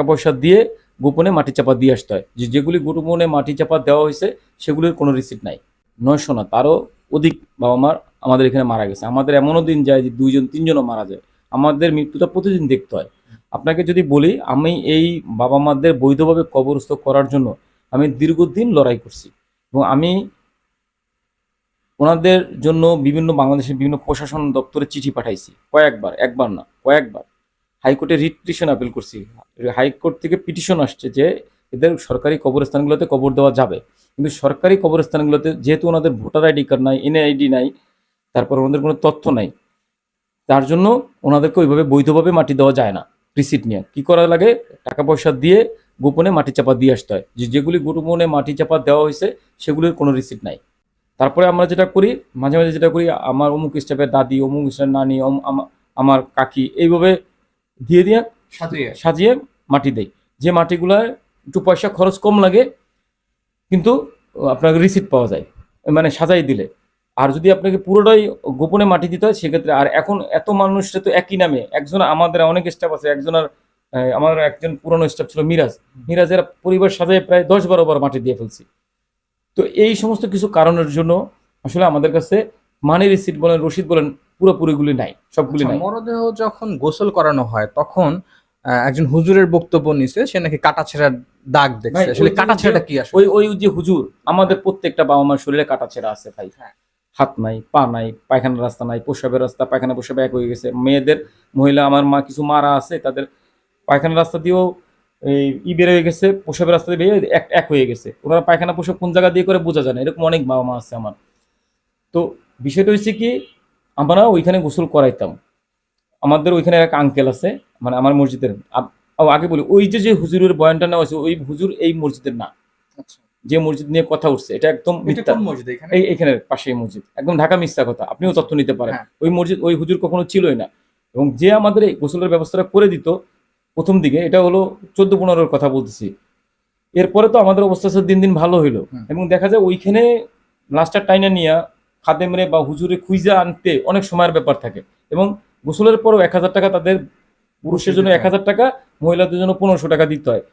টাকা পয়সা দিয়ে গোপনে মাটি চাপা দিয়ে আসতে হয়। যেগুলি গোপনে মাটি চাপা দেওয়া হয়েছে, সেগুলির কোনো রিসিপ্ট নাই। নয়শো না তারও অধিক বাবা মার আমাদের এখানে মারা গেছে। আমাদের এমনও দিন যায় যে দুইজন, তিনজনও মারা যায়। আমাদের মৃত্যুটা প্রতিদিন দেখতে হয়। আপনাকে যদি বলি, আমি এই বাবা মাদের বৈধভাবে কবরস্থ করার জন্য আমি দীর্ঘদিন লড়াই করছি। এবং আমি ওনাদের জন্য বিভিন্ন বাংলাদেশের বিভিন্ন প্রশাসন দপ্তরে চিঠি পাঠাইছি। কয়েকবার, একবার না, কয়েকবার। হাইকোর্টে রিট পিটিশন আপিল করছি। হাইকোর্ট থেকে পিটিশন আসছে যে এদের সরকারি কবরস্থানগুলোতে কবর দেওয়া যাবে। কিন্তু সরকারি কবরস্থানগুলোতে যেহেতু ওনাদের ভোটার আইডি কার্ড নাই, এনআইডি নাই, তারপর ওনাদের কোনো তথ্য নাই, তার জন্য ওনাদেরকে ওইভাবে বৈধভাবে মাটি দেওয়া যায় না রিসিট নিয়ে। কি করা লাগে? টাকা পয়সা দিয়ে গোপনে মাটি চাপা দিয়ে আসতে হয়। যে যেগুলি গোপনে মাটি চাপা দেওয়া হয়েছে, সেগুলির কোনো রিসিট নাই। তারপরে আমরা যেটা করি, মাঝে মাঝে যেটা করি, আমার অমুক স্টাফের দাদি, অমুক স্টাফের নানি আমার কাকি, এইভাবে দিয়ে দিয়ে সাজিয়ে। সাজিয়ে মাটি দেয়। যে মাটিগুলার একটু পয়সা খরচ কম লাগে কিন্তু আপনাকে রিসিট পাওয়া যায় মানে সাজাই দিলে। আর যদি আপনাকে পুরোটাই গোপনে মাটি দিতে হয় সেক্ষেত্রে আর এখন এত মানুষটা তো একই নামে। একজন আমাদের অনেক স্টাফ আছে একজনের আমার একজন পুরনো স্টাফ ছিল মিরাজ। মিরাজের পরিবার সাজায় প্রায় দশ বারো বার মাটি দিয়ে ফেলছি। তো এই সমস্ত কিছু কারণের জন্য আসলে আমাদের কাছে মানি রিসিট বলেন রসিদ বলেন পুরোপুরিগুলি নাই সবগুলি আচ্ছা, নাই। মরদেহ যখন গোসল করানো হয় তখন একজন হুজুরের বক্তব্য নিছে সে নাকি কাটা ছেঁড়ার দাগ দেখছে। আসলে কাটা ছেঁড়াটা কি আসলে? ওই ওই যে হুজুর আমাদের প্রত্যেকটা বাবা মার শরীরে কাটা ছেঁড়া আছে ভাই। হ্যাঁ। হাত নাই পা নাই পায়খানার রাস্তা নাই প্রসাবের রাস্তা পায়খানা প্রসাব এক হয়ে গেছে। মেয়েদের মহিলা আমার মা কিছু মারা আছে তাদের পায়খানার রাস্তা দিয়েও এই ই বের হয়ে গেছে প্রসাবের রাস্তা দিয়ে এক এক হয়ে গেছে। ওনারা পায়খানা প্রসাব কোন জায়গা দিয়ে করে বোঝা যায় না এরকম অনেক বাবা মা আছে আমার। তো বিষয়টা হচ্ছে কি আমরা ওইখানে গোসল করাইতাম। আমাদের ওইখানে এক আঙ্কেল আছে মানে আমার মসজিদের আগে বলি ওই যে যে হুজুরের বয়ানটা নেওয়া হয়েছে ওই হুজুর এই মসজিদের না। আচ্ছা। যে মসজিদ নিয়ে কথা উঠছে এটা একদম মিথ্যা। এই এখানে পাশেই মসজিদ একদম ঢাকা মিথ্যা কথা আপনিও তথ্য নিতে পারেন। হ্যাঁ। ওই মসজিদ ওই হুজুর কখনো ছিলই না। এবং যে আমাদের এই গোসলের ব্যবস্থাটা করে দিত প্রথম দিকে এটা হলো চোদ্দ পনেরোর কথা বলতেছি। এরপরে তো আমাদের অবস্থা দিন দিন ভালো হইল। এবং দেখা যায় ওইখানে লাস্টার টাইনা নিয়ে খাদেমরে বা হুজুরে খুঁজে আনতে অনেক সময়ের ব্যাপার থাকে। এবং গোসলের পরও এক হাজার টাকা তাদের পুরুষের জন্য এক হাজার টাকা মহিলাদের জন্য পনেরোশো টাকা দিতে হয়।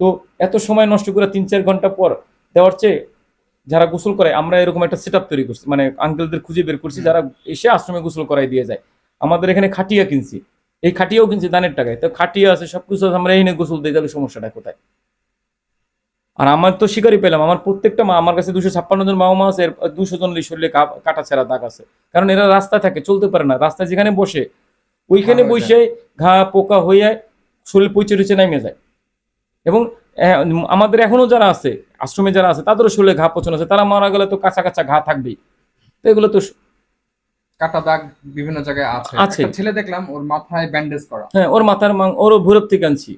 তো এত সময় নষ্ট করে তিন চার ঘণ্টা পর দেওয়ার চেয়ে যারা গোসল করে আমরা এরকম একটা সেট তৈরি করছি। মানে আঙ্কেলদের খুঁজে বের করছি যারা এসে আশ্রমে গোসল করাই দিয়ে যায়। আমাদের এখানে খাটিয়া কিনছি। এই খাটিয়াও কিনছি দানের টাকায়। তো খাটিয়া আছে সবকিছু আছে আমরা এখানে গোসল দিয়ে তাহলে সমস্যাটা কোথায়? আর আমার তো শিকারই পেলাম। আমার প্রত্যেকটা মা আমার কাছে দুশো ছাপ্পান্ন জন মা মা আছে দুশো জন শরীরে কাটা ছেঁড়া দাগ আছে। কারণ এরা রাস্তায় থাকে চলতে পারে না। রাস্তায় যেখানে বসে ওইখানে বসে ঘা পোকা হয়ে শরীর পচে টুচে নেমে যায়। এবং আমাদের এখনও যারা আছে আশ্রমে যারা আছে তাদেরও শরীরে ঘা পচন আছে। তারা মারা গেলে তো কাঁচা কাঁচা ঘা থাকবেই। তো এগুলো তো কাটা দাগ বিভিন্ন জায়গায় আছে। আছে। ছেলে দেখলাম ওর মাথায় ব্যান্ডেজ করা। হ্যাঁ ওর মাথার মাং ওরও ভৈরব থেকে আনছি।